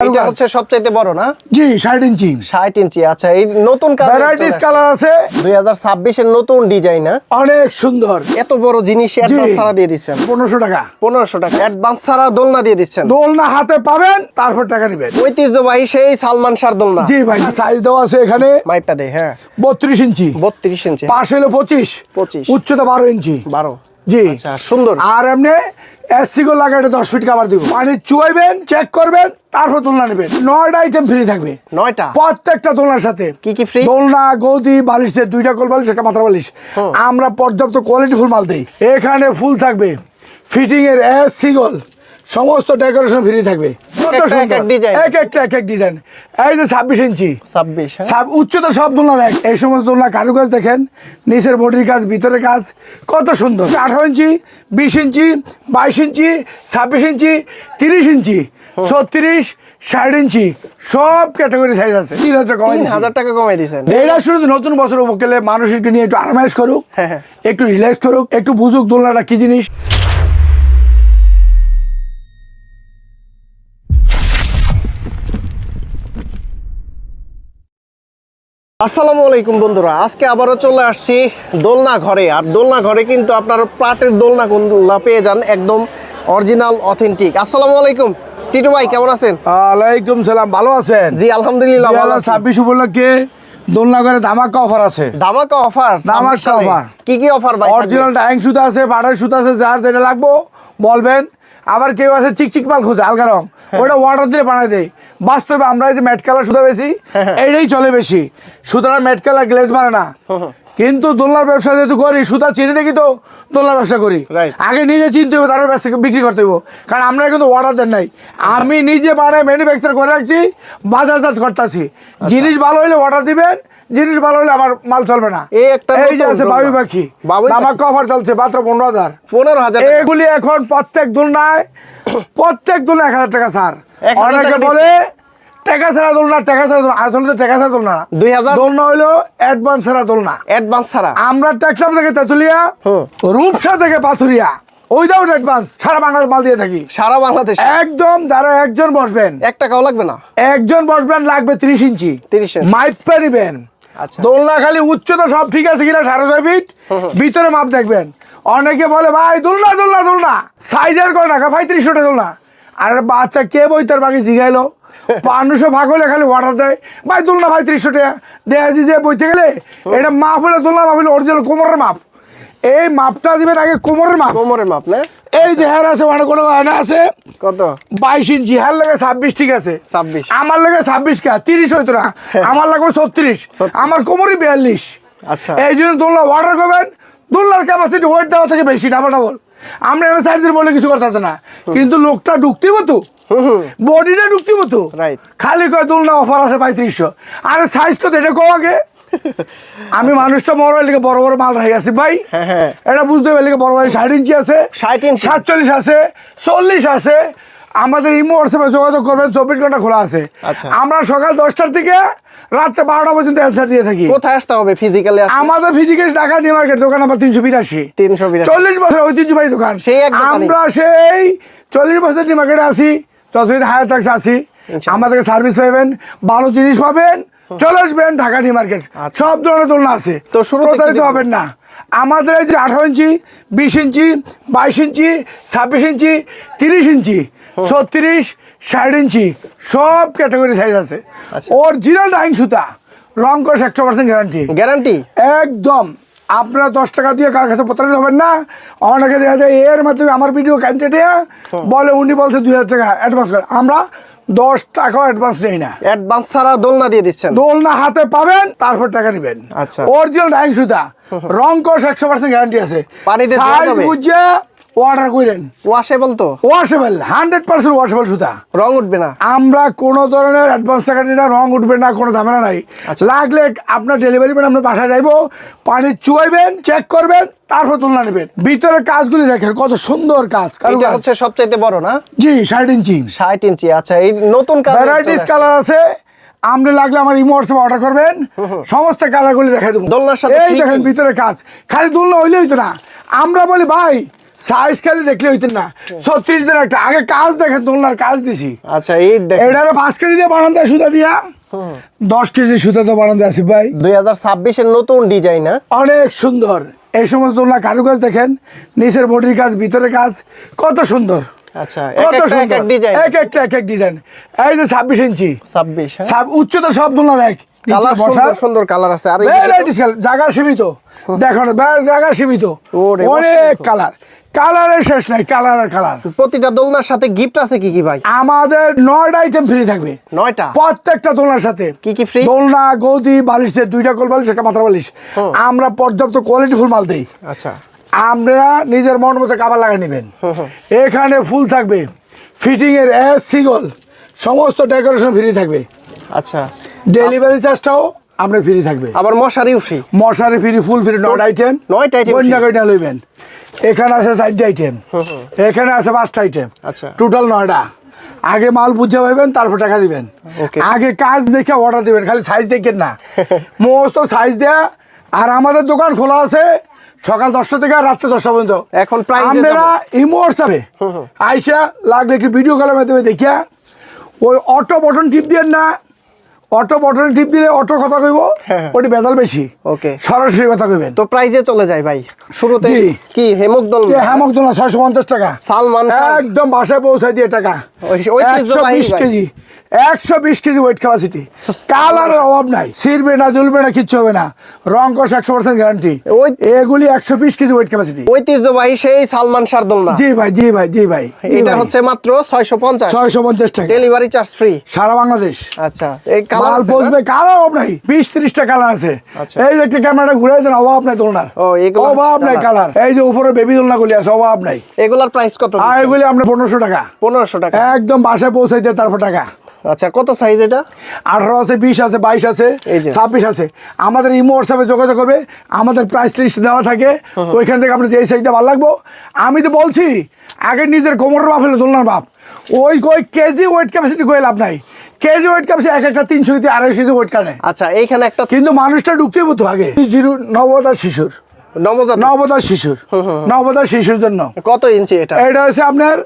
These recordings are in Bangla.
এটা হচ্ছে সবচাইতে বড় না? জি ষাট ইঞ্চি। ষাট ইঞ্চি আচ্ছা এই নতুন ভ্যারাইটিস কালার আছে। দুই হাজার ছাব্বিশের নতুন ডিজাইন না? অনেক সুন্দর। এত বড় জিনিস অ্যাডভান্স ছাড়া দিয়ে দিচ্ছেন। পনেরোশো টাকা। পনেরোশো টাকা। অ্যাডভান্স ছাড়া দোলনা দিয়ে দিচ্ছেন। দোলনা হাতে পাবেন তারপর টাকা নেবেন। ঐতিহ্যবাহী সেই সালমান শাহ দোলনা। জি ভাই সাইজ দেওয়া আছে এখানে। মাইপটা দে হ্যাঁ। বত্রিশ ইঞ্চি। বত্রিশ ইঞ্চি। পাশ হলো পঁচিশ। 25 উচ্চতা বারো ইঞ্চি। বারো। জি। আচ্ছা সুন্দর। আর এমনি এসসি গো লাগাইতে দশ ফিট কাবার দিব। পানি চুয়াইবেন চেক করবেন তারপর দোলনা নেবেন। নয়টা আইটেম ফ্রি থাকবে। নয়টা? প্রত্যেকটা দোলনার সাথে। কি কি ফ্রি দোলনা গৌদি বালিশের দুইটা কোল বালিশ একটা মাথা বালিশ। আমরা পর্যাপ্ত কোয়ালিটি ফুল মাল দিই। এখানে ফুল থাকবে। ফিটিং এর এস সিগল সমস্ত ডেকোরেশন ফ্রি থাকবে। এক একটা এক এক ডিজাইন এই যে ছাব্বিশ ইঞ্চি। ছাব্বিশ হ্যাঁ? উচ্চতা সব দোলনার এক। এই সমস্ত দোলনা কারুকাজ দেখেন। নিচের বডির কাজ ভিতরের কাজ কত সুন্দর। আঠারো ইঞ্চি বিশ ইঞ্চি বাইশ ইঞ্চি ছাব্বিশ ইঞ্চি তিরিশ ইঞ্চি ছত্রিশ ষাট ইঞ্চি। সব ক্যাটাগরি সাইজ আছে। তিন হাজার কমাই হাজার টাকা কমাই দিয়েছেন এইটা শুধু নতুন বছর উপকূলে মানুষ একটু নিয়ে একটু আরামাইজ করুক হ্যাঁ, হ্যাঁ। একটু রিল্যাক্স করুক একটু বুঝুক দোলনাটা কি জিনিস। আসসালামু আলাইকুম বন্ধুরা আজকে আবারও চলে আসছি দোলনা ঘরে। আর দোলনা ঘরে কিন্তু আপনারা প্লাটের দোলনা গুলা পেয়ে যান একদম অরিজিনাল অথেন্টিক। আসসালামু আলাইকুম টিটু ভাই কেমন আছেন? আলাইকুম সালাম ভালো আছেন? জি আলহামদুলিল্লাহ ভালো। ছাব্বিশ উপলক্ষে দোলনা করে ধামাকা অফার আছে। ধামাকা অফার ধামাকা offer। কি কি অফার ভাই অরিজিনাল ডাইং সুতা আছে পাড়ার সুতা আছে যার যেটা লাগবো বলবেন। আবার কেউ আছে চিকচিক পাল খোঁজে আলগা রং। হ্যাঁ। ওটা ওয়াটার দিয়ে বানাই দেয় বাস্তবে আমরা এই যে ম্যাট কালার সুতা বেশি এটাই এইটাই চলে বেশি। সুতরাং ম্যাট কালার গ্লেজ মানে না। কিন্তু দোলনার ব্যবসা যেহেতু করি সুতা চিনি দেখি তো দোলনার ব্যবসা করি। আগে নিজে চিনতে হবে তারপর ব্যবসা বিক্রি করতে হবে কারণ আমরা কিন্তু অর্ডার দেন নাই। আমি নিজে বানায় ম্যানুফ্যাকচার করে রাখছি বাজারজাত করতেছি। আচ্ছা। জিনিস ভালো হলে অর্ডার দিবেন জিনিস ভালো হলে আমার মাল চলবে না। এই যে আছে। বাবুই পাখি। আমার কভার চলছে মাত্র পনেরো হাজার। পনেরো হাজার এগুলি এখন প্রত্যেক দোলনায় প্রত্যেক দোলনা এক হাজার টাকা স্যার অনেকে বলে টাকা ছাড়া দোলনা টাকা ছাড়া দোলনা। আসলে টাকা ছাড়া দোলনা না। 2000 দোলনা হইল অ্যাডভান্স ছাড়া দোলনা। অ্যাডভান্স ছাড়া? আমরা টেকলাম থেকে তেতুলিয়া। রূপসা থেকে পাথুরিয়া। উইদাউট অ্যাডভান্স সারা বাংলাদেশ মাল দিয়ে থাকি। সারা বাংলাদেশ? একদম যারা একজন বসবেন। এক টাকাও লাগবে না? একজন বসবেন লাগবে তিরিশ ইঞ্চি। 30 ইঞ্চি। মাইপা নিবেন। আচ্ছা। দোলনা খালি উচ্চতা সব ঠিক আছে কিনা সাড়ে ছয় ফিট? ভিতরে মাপ দেখবেন। অনেকে বলে ভাই দোলনা দোলনা দোলনা। সাইজের কয় টাকা ভাই ত্রিশশো টাকা দোলনা। আর বাচ্চা কে বই তার বাকি জিগাইলো? মানুষও ভাগ হলে খালি অর্ডার দেয়। ভাই দোলনা ভাই ত্রিশশো টাকা। যাচ্ছে যে বইতে গেলে এটা মাপ হলে দোলনা মাপ হলে অরিজিনাল কোমরের মাপ। এই মাপটা দিবেন আগে কোমরের মাপ। কোমরের মাপ না? এই যে হ্যার আছে মানে কোনো গয়না আছে? কত? বাইশ ইঞ্চি। হ্যার লাগে ছাব্বিশ ঠিক আছে? 26 আমার লাগে ছাব্বিশ কা তিরিশ হইতো না। আমার লাগবে ছত্রিশ। আমার কোমরই বিয়াল্লিশ। আচ্ছা। এই জন্য দোলনা অর্ডার করবেন। দোলনার ক্যাপাসিটি ওয়েট দেওয়া থেকে বেশি ডাবল ডাবল আমরা এখানে সাইড দিয়ে বলে কিছু কথা না। কিন্তু লোকটা ঢুকতেই হতো বডিটা ঢুকতেই খালি কয় দোলনা অফার আছে পঁয়ত্রিশশো। আরে সাইজ কত এটা কো আগে। আমি মানুষটা বড় লিখে বড় বড় মাল রাখি আছি। ভাই হ্যাঁ, হ্যাঁ। এটা বুঝতে পারলে বড় বড় ষাট ইঞ্চি আছে 60 ইঞ্চি। সাতচল্লিশ আছে চল্লিশ আছে আমাদের ইমো হোয়াটসঅ্যাপে যোগাযোগ করবেন চব্বিশ ঘণ্টা খোলা আছে। আচ্ছা। আমরা সকাল দশটার থেকে রাত্রে বারোটা পর্যন্ত অ্যান্সার দিয়ে থাকি। কোথায় আসতে হবে ফিজিক্যালি আমাদের ফিজিক্যাল ঢাকা নিউ মার্কেট দোকান নাম্বার তিনশো বিরাশি। 382 চল্লিশ বছর ঐতিহ্যবাহী দোকান। আমরা সেই চল্লিশ বছর নিউ মার্কেটে আসি যতদিন হায়ার ট্যাক্স আছি। আমাদেরকে সার্ভিস পাবেন ভালো জিনিস পাবেন চলে আসবেন ঢাকা নিউ মার্কেট। আচ্ছা। সব ধরনের দোলনা আছে। তো শুরুতে কি প্রতারিত হবেন না। আমাদের এই যে আঠারো ইঞ্চি বিশ ইঞ্চি বাইশ ইঞ্চি ছাব্বিশ ইঞ্চি তিরিশ ইঞ্চি ছত্রিশ ষাট ইঞ্চি সব ক্যাটাগরি সাইজ আছে। আচ্ছা। অরিজিনাল ডাইং সুতা রং কষ একশো পার্সেন্ট গ্যারান্টি গ্যারান্টি একদম। আপনারা দশ টাকা দিয়ে কার কাছে প্রতারিত হবেন না? অনেকে দেখা যায় এর মাধ্যমে আমার ভিডিও ক্যান্ডিডেটে বলে উনি বলছে দুই হাজার টাকা অ্যাডভান্স করে। আমরা দশ টাকাও অ্যাডভান্স নেই না। অ্যাডভান্স ছাড়া দোলনা দিয়ে দিচ্ছেন? দোলনা হাতে পাবেন তারপর টাকা নেবেন। আচ্ছা। অরিজিনাল ডাইং সুতা রং কোর্স একশো পার্সেন্ট গ্যারান্টি আছে। সাইজ যাবে? বুঝে অর্ডার করেন ওয়াশেবল তো? ওয়াশেবল হান্ড্রেড পার্সেন্ট ওয়াশেবল সুতা। রং উঠবে না। আমরা কোনো ধরনের অ্যাডভান্স টাকা নিই না রং উঠবে না কোনো ঝামেলা নাই। আচ্ছা। লাগলে আপনার ডেলিভারি ম্যান আপনার বাসায় যাইবো পানি চুয়াইবেন চেক করবেন তারপর তুলনা নেবেন। ভিতরের কাজগুলি দেখেন কত সুন্দর কাজ। এটা। হচ্ছে সবচাইতে বড় না? জি ষাট ইঞ্চি। ষাট ইঞ্চি আচ্ছা এই নতুন কালার ভ্যারাইটিস কালার আছে। আমরা লাগলে আমার ইমো হোয়াটসঅ্যাপে অর্ডার করবেন। সমস্ত কালারগুলি দেখাই দেবো। দোলনার সাথে এই দেখেন ভিতরে কাজ। খালি দোলনা হইলেই তো না। আমরা বলি ভাই সাইজ খালি দেখলে হইতেন না। ছত্রিশ দিন একটা। আগে কাজ দেখেন দোলনার কাজ দিছি। আচ্ছা এই এটারে পাঁচ কেজি দিয়ে বানান দেয় সুতা দিয়া। দশ কেজি সুতা তো বানান ভাই। দুই হাজার ছাব্বিশের নতুন ডিজাইন অনেক সুন্দর। এই সমস্ত দোলনা কারুকাজ দেখেন নিচের বডির কাজ ভিতরের কাজ কত সুন্দর। আচ্ছা কত একটা এক সুন্দর। এক ডিজাইন একটা এক এক ডিজাইন এই যে ছাব্বিশ ইঞ্চি। ছাব্বিশ হ্যাঁ। উচ্চতা সব দোলনার এক। সুন্দর কালার আছে। আর জায়গা সীমিত। দেখো জায়গা সীমিত। অনেক কালার কালারের শেষ নাই কালার আর কালার প্রতিটা দোলনার সাথে গিফট আছে কি কি ভাই? আমাদের নয়টা আইটেম ফ্রি থাকবে। নয়টা? প্রত্যেকটা দোলনার সাথে। কি কি free? দোলনা গদি বালিশের দুইটা কোল বালিশ একটা মাথা বালিশ। আমরা পর্যাপ্ত কোয়ালিটি ফুল মাল দেই। আচ্ছা। আমরা নিজের মন মতো কাবার লাগিয়ে নেবেন। এখানে ফুল থাকবে। ফিটিং এর এস সিগল সমস্ত ডেকোরেশন ফ্রি থাকবে। আচ্ছা। ডেলিভারি চার্জটাও আমরা ফ্রি থাকবে। আবার মশারিও ফ্রি মশারি free full free not item নয়টা free। কন্যা কন্যা লইবেন। এখানে আছে চারটে আইটেম এখানে আছে পাঁচটা আইটেম আচ্ছা। টোটাল নয়টা। আগে মাল বুঝে পাইবেন তারপর টাকা দিবেন. আগে কাজ দেখে অর্ডার দিবেন খালি সাইজ দেখেন না। সমস্ত সাইজ দেয়া। আর আমাদের দোকান খোলা আছে সকাল দশটা থেকে রাত্রে দশটা পর্যন্ত। এখন এ আমরা। ইমো হোয়াটসঅ্যাপে আইসা লাগলে একটু ভিডিও কলের মাধ্যমে দেখিয়া ওই অটো বটন টিপ দিয়েন না। অটো বটনে টিপ দিলে অটো কথা কইব হ্যাঁ। ওটি বেদাল বেশি ওকে সরাসরি কথা কইবেন তো প্রাইজে চলে যায় ভাই শুরুতে। কি হেমক দল হেমক দল ছয়শো পঞ্চাশ টাকা সালমান। একদম বাসায় পৌঁছায় দিয়ে টাকা ওই- ওই একশো ঐতিহ্যবাহী বিশ ভাই। কেজি একশো বিশ কেজি ওয়েট ক্যাপাসিটি কালারের অভাব নাই। ছিড়বে না জ্বলবে না কিচ্ছু হবে না। রং কষ একশো পার্সেন্ট গ্যারান্টি এগুলি একশো বিশ কেজি ওয়েট ক্যাপাসিটি ঐতিহ্যবাহী সেই সালমান শাহ দোলনা জি ভাই জি ভাই জি ভাই এটা হচ্ছে মাত্র ছয়শো পঞ্চাশ। ছয়শো পঞ্চাশ টাকা। ডেলিভারি চার্জ ফ্রি সারা বাংলাদেশ। আচ্ছা এই কালার পৌঁছবে কালার অভাব নাই। বিশ ত্রিশটা কালার আছে। আচ্ছা। এই যে একটা ক্যামেরাটা ঘুরে দেন অভাব নাই দোলনার। অভাব নাই কালার এই যে উপরে বেবি দোলনা গুলি আছে অভাব নাই। এগুলার প্রাইস কত এগুলি আমরা পনেরোশো টাকা। পনেরোশো টাকা। একদম বাসায় পৌঁছাইতে তারপর টাকা। আচ্ছা কত সাইজ এটা? আঠারো আছে বিশ আছে বাইশ আছে ছাব্বিশ আছে। আমাদের ইমো হোয়াটসঅ্যাপে যোগাযোগ করবে আমাদের প্রাইস লিস্ট দেওয়া থাকে ওইখান থেকে আপনি যে সাইজটা ভালো লাগবো। আমি তো বলছি আগে নিজের কোমরের মাপ হলো দোলনার মাপ। ওই ওই কেজি ওয়েট ক্যাপাসিটি করে লাভ নাই। কেজি ওয়েট ক্যাপাসিটি এক একটা তিনশো কেজি আড়াইশো কেজি ওয়েট কানে আচ্ছা এইখানে একটা কিন্তু মানুষটা ঢুকতেই হতো আগে। জিরো নবদার শিশুর। নবজাত? নবদার শিশুর। নবদার শিশুর জন্য। কত ইঞ্চি এটা? এটা হচ্ছে আপনার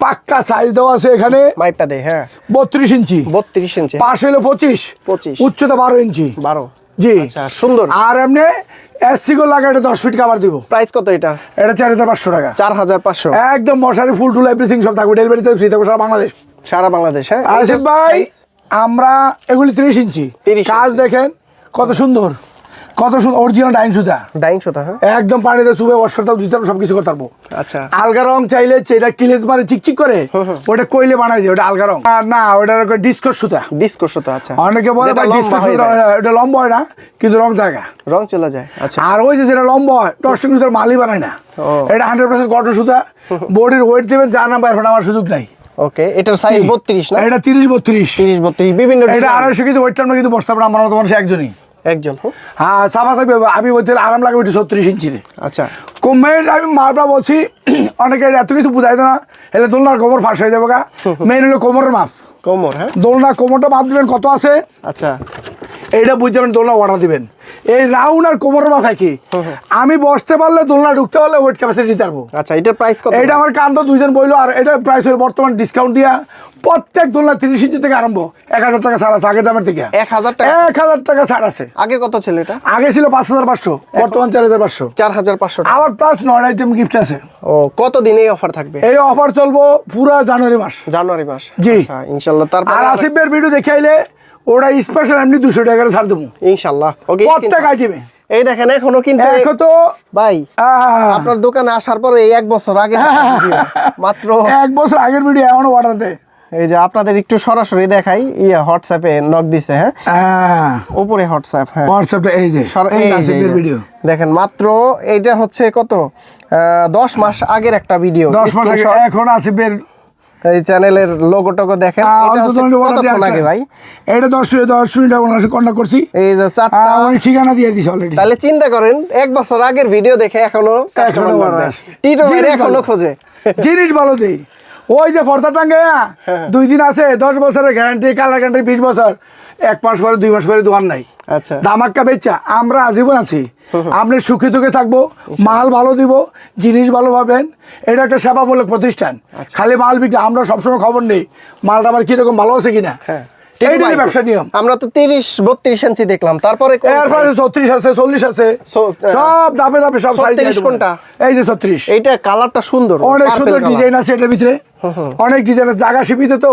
পাক্কা সাইজ দেওয়া আছে এখানে। মাইপটা দে হ্যাঁ। বত্রিশ ইঞ্চি। বত্রিশ ইঞ্চি। পাশ হলো পঁচিশ। 25 উচ্চতা বারো ইঞ্চি। বারো। জি। আচ্ছা সুন্দর। আর এমনি লাগা এটা দশ ফিট কাবার দিব। প্রাইস কত এটা? এটা চার হাজার পাঁচশো টাকা। চার হাজার পাঁচশো। একদম মশারি ফুল টুল এভরিথিং সব থাকবে। ডেলিভারি চার্জ ফ্রি থাকবে সারা বাংলাদেশ। সারা বাংলাদেশ হ্যাঁ? ভাই আমরা এগুলি তিরিশ ইঞ্চি। 30 কাজ দেখেন কত সুন্দর। কত সুন্দর অরিজিনাল সুতা? ডাইং সুতা হ্যাঁ। একদম পানিতে চুবে ওয়াশ করতে দিতে পারব সব কিছু করতে পারব। আচ্ছা। আলগা রং চাইলে যেটা কিলেজ মারে চিকচিক করে ওটা কইলে বানাই দিই ওটা আলগা রং। আর না ওটা সুতা। ডিসকো সুতা আচ্ছা। অনেকে বলে ভাই সুতা। ওটা লম্বা হয় না কিন্তু রং রং চলে যায় আচ্ছা। আর ওই যে যেটা লম্বা হয় সুতার মালই বানায় না। এটা হান্ড্রেড পার্সেন্ট কটন সুতা। বডির ওয়েট দেবেন যা নাম্বার এখন আমার সুযোগ নাই। ওকে এটার সাইজ বত্রিশ না? এটা তিরিশ বত্রিশ। তিরিশ বত্রিশ বিভিন্ন এটা design। আড়াইশো কিন্তু ওয়েটটা আমরা কিন্তু বসতে পারব আমার মতো মানুষ একজনই। একজন হ্যাঁ সাফা সাফি আমি বলতে আরাম লাগে ওইটা ছত্রিশ ইঞ্চি আচ্ছা। কমেন্ট আমি মাপটা বলছি অনেকে এত কিছু বুঝাই না এলে দোলনার কোমর ফাঁস হয়ে যাবে গা। মেইন হলো কোমরের মাপ। কোমর হ্যাঁ? দোলনা কোমরটা মাপ দিবেন কত আছে? আচ্ছা। এইটা বুঝে যাবেন দোলনা অর্ডার দিবেন। এই রাউন্ড আর কোমরের মাপ একই আমি বসতে পারলে দোলনা ঢুকতে পারলে ওয়েট ক্যাপাসিটি দিতে পারব। আচ্ছা এটার প্রাইস কত? এটা আমার কান্ত দুইজন বইলো আর এটা প্রাইস হলো বর্তমান ডিসকাউন্ট দিয়া প্রত্যেক দোলনা তিরিশ ইঞ্চি থেকে আরম্ভ এক হাজার টাকা ছাড় আছে আগের দামের থেকে। এক হাজার টাকা? এক হাজার টাকা ছাড় আছে। আগে কত ছিল এটা? আগে ছিল পাঁচ হাজার পাঁচশো বর্তমান চার হাজার পাঁচশো। চার হাজার পাঁচশো টাকা। আবার প্লাস নন আইটেম গিফট আছে। ও কত দিন এই অফার থাকবে? এই অফার চলবো পুরা জানুয়ারি মাস। জানুয়ারি মাস। জি। আচ্ছা, ইনশাল্লাহ তারপর আর আসিফের ভিডিও দেখে ওরা স্পেশাল এমনি দুশো টাকার ছাড় দেবো। ইনশাল্লাহ। ওকে প্রত্যেক আইটেমে? এই দেখেন এখনও কিন্তু এখন তো ভাই আপনার দোকানে আসার পরে এই এক বছর আগে মাত্র এক বছর আগের ভিডিও এমনও অর্ডার দেয়। এই যে আপনাদের একটু সরাসরি দেখাই। ইয়ে হোয়াটসঅ্যাপে নক দিছে হ্যাঁ? হ্যাঁ। উপরে হোয়াটসঅ্যাপ হ্যাঁ। হোয়াটসঅ্যাপটা এই যে এই। ভিডিও দেখেন মাত্র এইটা হচ্ছে কত? আহ, দশ মাস আগের একটা ভিডিও দশ মাস আগে Screenshot। এখন আসিফের এই চ্যানেলের লোগো টোগো দেখেন আগে ভাই? এটা দশ মিনিট দশ মিনিট কন্ট্যাক্ট করছি। এই যে চারটা উনি ঠিকানা দিয়ে দিছে অলরেডি তাহলে চিন্তা করেন এক বছর আগের ভিডিও দেখে এখনও। টিটো এখনও। খোঁজে। জিনিস ভালো দেই। ওই যে ফর্দা টাঙ্গে হ্যাঁ। দুই দিন আছে দশ বছরের গ্যারান্টি কালার গ্যারান্টি বিশ বছর। এক মাস পরে দুই মাস পরে দোকান নাই। আচ্ছা। দামাক্কা বেচা আমরা আজীবন আছি। আপনি সুখী দুঃখে থাকব মাল ভালো দিব জিনিস ভালো পাবেন। এটা একটা সেবামূলক প্রতিষ্ঠান। আচ্ছা। খালি মাল বিক্রি আমরা সবসময় খবর নেই মালটা আমার কীরকম ভালো আছে কিনা। হ্যাঁ। ব্যবসা নিয়ম। আমরা তো তিরিশ বত্রিশ ইঞ্চি দেখলাম। তারপরে এরপরে ছত্রিশ আছে চল্লিশ আছে। সব দাপে দাপে সব সাইজ কোনটা? এই যে ছত্রিশ। এইটা কালারটা সুন্দর অনেক সুন্দর ডিজাইন আছে এটার ভিতরে। অনেক ডিজাইন জায়গা সীমিত তো।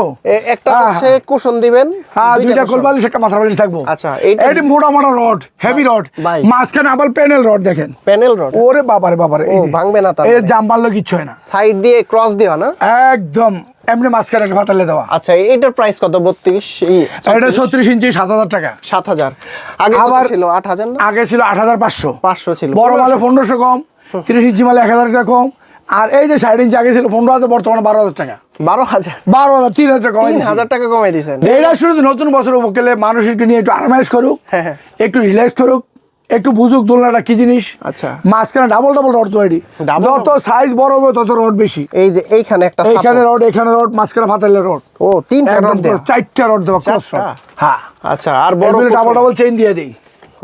একটা হচ্ছে কুশন দিবেন হ্যাঁ দুইটা কোলবালিশ একটা বালিশ থাকব। আচ্ছা, এটি মোটা মোটা রড হেভি রড মাঝখানে আবার প্যানেল রড দেখেন। প্যানেল রড ওরে বাবারে বাবারে। ভাঙবে না তার। জাম মারলে কিচ্ছু হয় না। সাইড দিয়ে ক্রস দেওয়া না? একদম। এমনি মাঝখানে একটা ফাতালে দেওয়া। আচ্ছা এটার প্রাইস কত? বত্রিশ এটা ছত্রিশ? ইঞ্চি সাত হাজার টাকা। সাত হাজার। আগে আবার- ছিল? আট হাজার আগে ছিল আট হাজার পাঁচশো। পাঁচশো ছিল। বড় মালে পনেরোশো। কম তিরিশ ইঞ্চি মালে এক হাজার টাকা কম। আর এই যে ষাট ইঞ্চি আগে ছিল পনেরো হাজার বর্তমানে বারো হাজার টাকা। বারো হাজার? বারো হাজার তিন হাজার কমাই হাজার টাকা কমাই দিয়েছেন। এটা শুধু নতুন বছর উপকূলে মানুষ একটু নিয়ে একটু আরামাইশ করুক হ্যাঁ, হ্যাঁ। একটু রিল্যাক্স করুক একটু বুঝুক দোলনাটা কি জিনিস? আচ্ছা। মাঝখানে ডাবল ডাবল রড তৈরি। যত সাইজ বড় হবে তত রড বেশি। এই যে এইখানে একটা এইখানে রড এখানে রড মাঝখানে ফাতালে রড ও তিনটা রড দেয়া। চারটা রড দেওয়া ক্রস? হ্যাঁ। আচ্ছা আর বড় ডাবল ডাবল চেইন দিয়ে দিই।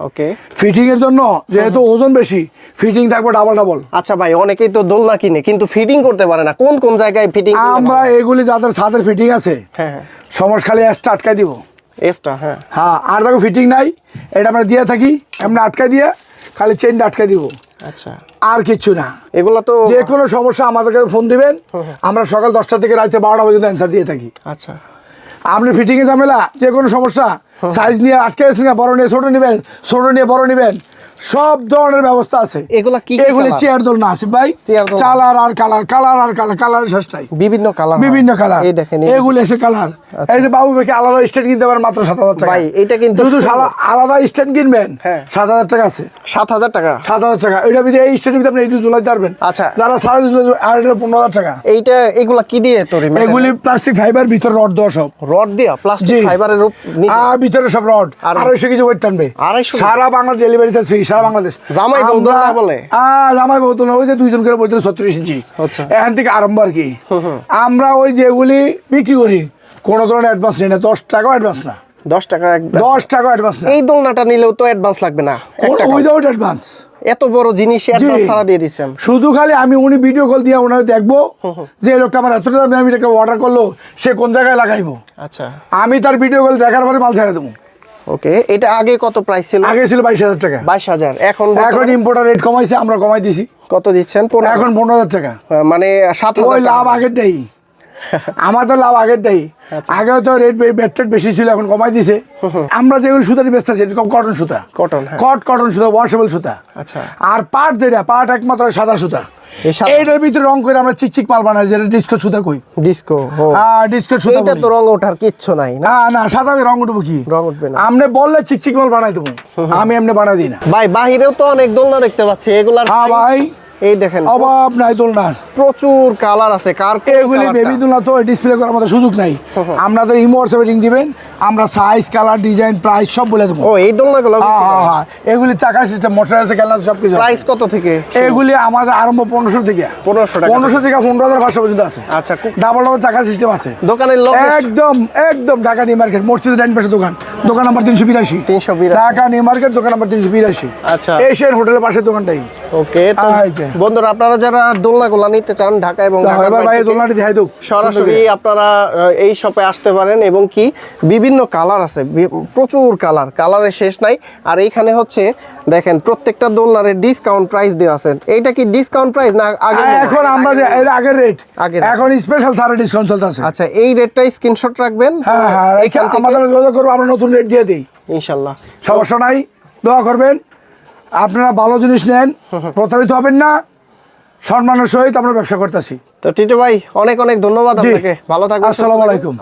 ওকে ফিটিং এর জন্য যেহেতু ওজন বেশি ফিটিং থাকবে ডাবল ডাবল আচ্ছা ভাই অনেকেই তো দোলনা কিনে কিন্তু ফিটিং করতে পারে না। কোন কোন জায়গায় ফিটিং আমরা এগুলি যাদের ছাদের ফিটিং আছে হ্যাঁ হ্যাঁ। সমস্যা খালি এসটা আটকাই দিব। এক্সট্রা হ্যাঁ। হ্যাঁ আর দেখো ফিটিং নাই এটা আমরা দিয়ে থাকি এমনি আটকাই দিয়ে খালি চেনটা আটকাই দিব। আচ্ছা। আর কিচ্ছু না। এগুলো তো যে কোনো সমস্যা আমাদেরকে ফোন দিবেন আমরা সকাল দশটা থেকে রাতে বারোটা পর্যন্ত অ্যান্সার দিয়ে থাকি। আচ্ছা। আপনি ফিটিংয়ে ঝামেলা যে কোনো সমস্যা সাইজ নিয়ে আটকে গেছে না বড় নিয়ে ছোট নেবেন ছোট নিয়ে বড় নেবেন সব ধরনের ব্যবস্থা আছে। এগুলা কি এগুলি? চেয়ার দোল না আছে ভাই। দোলনা। চালার আর কালার কালার আর কালার কালার শেষ নাই। বিভিন্ন কালার বিভিন্ন কালার এই দেখেন এই- এগুলি এসে কালার। এই যে বাবু ভাইকে আলাদা স্ট্যান্ড কিনতে পারেন মাত্র সাত হাজার টাকা। ভাই, এটা কিন্তু শুধু আলাদা স্ট্যান্ড কিনবেন হ্যাঁ। সাত হাজার টাকা আছে। সাত হাজার টাকা। সাত হাজার টাকা। এটা ভিতরে এই স্ট্যান্ডের ভিতরে আপনি এইটু ঝুলাইতে পারবেন আচ্ছা। যারা সাড়ে দুশো আর এটা পনেরো হাজার টাকা। এইটা এগুলা কি দিয়ে তৈরি এগুলি প্লাস্টিক ফাইবার ভিতরে রড দেওয়া সব। রড দিয়া? প্লাস্টিক ফাইবারের রূপ ভিতরে সব রড আর- আড়াইশো কিছু ওয়েট টানবে। 250 সারা বাংলা ডেলিভারি চার্জ ফ্রি সারা বাংলাদেশ। জামাই বউ আমরা- বলে? আহ, জামাই বউ দোলনা, ওই যে দুইজন করে বলছিল ছত্রিশ ইঞ্চি। আচ্ছা। এখান থেকে আরম্ভ আর কি। আমরা ওই যেগুলি বিক্রি করি কোনো ধরনের অ্যাডভান্স নেই না দশ টাকাও অ্যাডভান্স না। দশ টাকা দশ টাকা অ্যাডভান্স এই দোলনাটা নিলেও তো অ্যাডভান্স লাগবে না। উইদাউট অ্যাডভান্স এত বড় জিনিস অ্যাডভান্স ছাড়া দিয়ে দিচ্ছেন শুধু খালি আমি উনি ভিডিও কল দিয়ে ওনার দেখব যে লোকটা আমার এতটা দামে আমি এটাকে অর্ডার করল সে কোন জায়গায় লাগাইবো। আচ্ছা। আমি তার ভিডিও কল দেখার পরে মাল ছেড়ে দেবো। ওকে এটা আগে কত প্রাইস ছিল? আগে ছিল বাইশ হাজার টাকা। বাইশ হাজার এখন এখন ইম্পোর্টার রেট কমাইছে আমরা কমাই দিছি। কত দিচ্ছেন? এখন পনেরো হাজার টাকা। মানে সাত ওই লাভ লাভ টাকা। আগেরটাই তো লাভ আগেরটাই। আচ্ছা। আগে তো রেট বেট বেশি ছিল এখন কমাই দিছে। আমরা যেগুলো সুতারি বেচতে আছি এরকম কটন সুতা। হ্যাঁ। কট কটন সুতা ওয়াশেবল সুতা। আচ্ছা। আর পাট যেটা পাট একমাত্র সাদা সুতা। এইটার ভিতরে রং করে আমরা চিকচিক মাল বানাই যেটা ডিস্কো সুতা কই। ডিস্কো হ্যাঁ ডিস্কো সুতা বলি। তো রং ওঠার কিচ্ছু নাই না? না না সাদা রং উঠবো কি? রং উঠবে না। আপনি বললে চিকচিক মাল বানাই দেবো। আমি এমনি বানাই দিই না। ভাই বাহিরেও তো অনেক দোলনা দেখতে পাচ্ছি এগুলার হ্যাঁ ভাই। এই দেখেন অভাব নাই দোলনার। প্রচুর কালার আছে কার এগুলি বেবি দোলনা তো ডিসপ্লে করার মতো সুযোগ নাই। আপনাদের ইমো হোয়াটসঅ্যাপে দিবেন আমরা সাইজ কালার ডিজাইন প্রাইস সব বলে দেবো। ও এই দোলনাগুলো হ্যাঁ হ্যাঁ হ্যাঁ এগুলি চাকা সিস্টেম মোটর আছে খেলনা সব কিছু প্রাইস কত থেকে? এগুলি আমাদের আরম্ভ পনেরোশো থেকে। 1500 টাকা পনেরোশো থেকে। পনেরো হাজার পাঁচশো পর্যন্ত আছে। আচ্ছা ডাবল ডাবল চাকা সিস্টেম আছে। দোকানের লোকেশন একদম একদম ঢাকা নিউ মার্কেট মসজিদের ডাইন পাশে দোকান। দোকান নাম্বার তিনশো বিরাশি। 382 ঢাকা নিউ মার্কেট দোকান নাম্বার তিনশো বিরাশি। আচ্ছা। এশিয়ান হোটেলের পাশে দোকানটাই। ওকে যে। বন্ধুরা আপনারা যারা দোলনাগুলো নিতে চান ঢাকা এবং সরাসরি আপনারা এই শপে আসতে পারেন এবং কি বিভিন্ন কালার আছে প্রচুর কালার কালারের শেষ নাই। আর এইখানে হচ্ছে দেখেন প্রত্যেকটা দোলনারের ডিসকাউন্ট প্রাইস দেওয়া আছে। এইটা কি ডিসকাউন্ট প্রাইস না আগে এখন আমরা আগের রেট rate। এখন স্পেশাল সারা ডিসকাউন্ট চলতেছে। আচ্ছা এই রেটটা স্ক্রিনশট রাখবেন। হ্যাঁ হ্যাঁ আমাদের যোগাযোগ করব আমরা নতুন রেট দিয়ে দিই। ইনশাল্লাহ। সমস্যা নাই দোয়া করবেন। আপনারা ভালো জিনিস নেন প্রতারিত হবেন না সম্মানের সহিত আমরা ব্যবসা করতেছি। তো টিটু ভাই অনেক অনেক ধন্যবাদ আপনাকে। ভালো থাকবেন আসসালামু আলাইকুম।